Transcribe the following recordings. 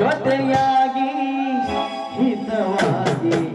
ಜೊತೆಯಾಗಿ ಹಿತವಾಗಿ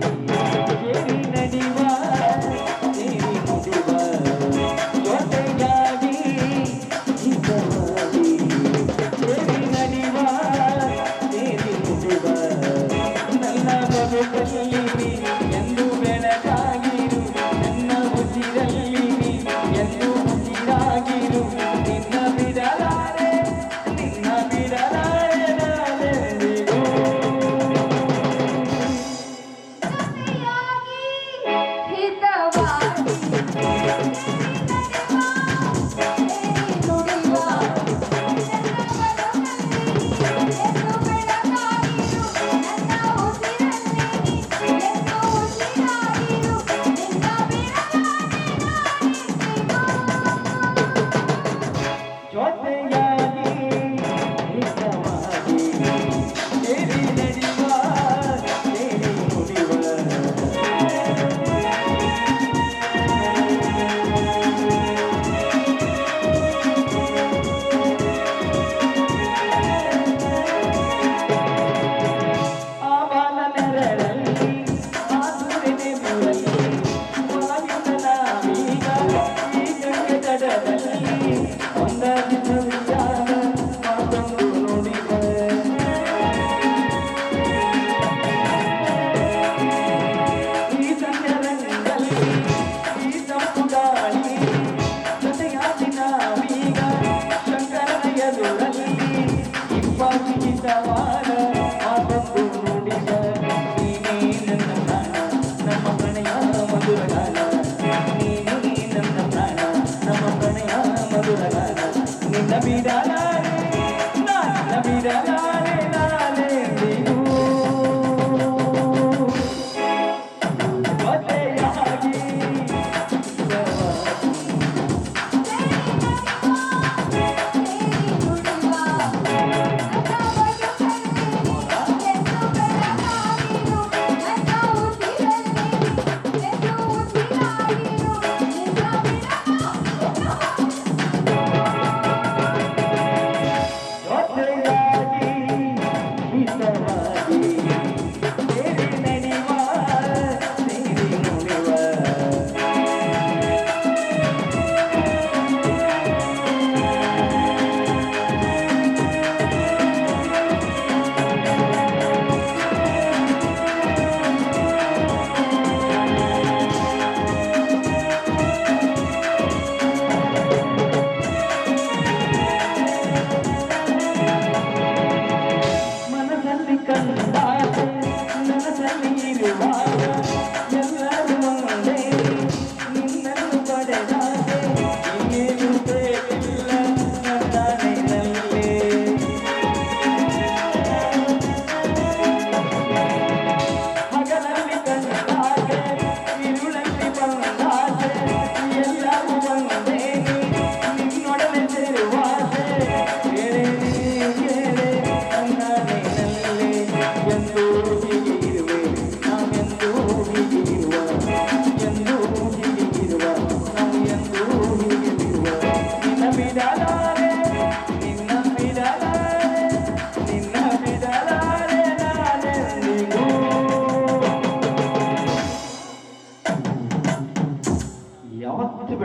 vida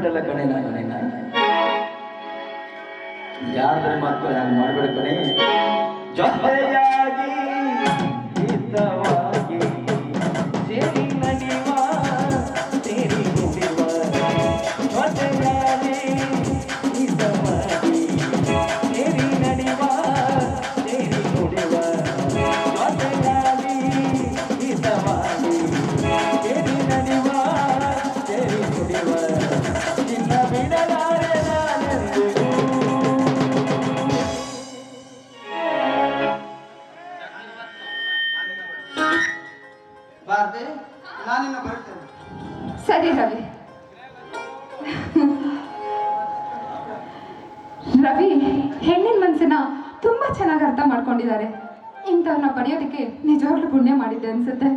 ಬಿಡಲ್ಲ ಕಣೆ ನಾನು. ನಿನ್ನ ಯಾರ್ದ್ರ ಮಾತು ನಾನು ಮಾಡಬೇಡ ಕಣೆ ಜೊತೆಯ ಸರಿ ರವಿ. ರವಿ, ಹೆಣ್ಣಿನ ಮನಸ್ಸನ್ನ ತುಂಬಾ ಚೆನ್ನಾಗಿ ಅರ್ಥ ಮಾಡ್ಕೊಂಡಿದ್ದಾರೆ. ಇಂಥವ್ರನ್ನ ಪಡೆಯೋದಕ್ಕೆ ನಿಜವಾಗ್ಲೂ ಪುಣ್ಯ ಮಾಡಿದ್ದೆ ಅನ್ಸುತ್ತೆ.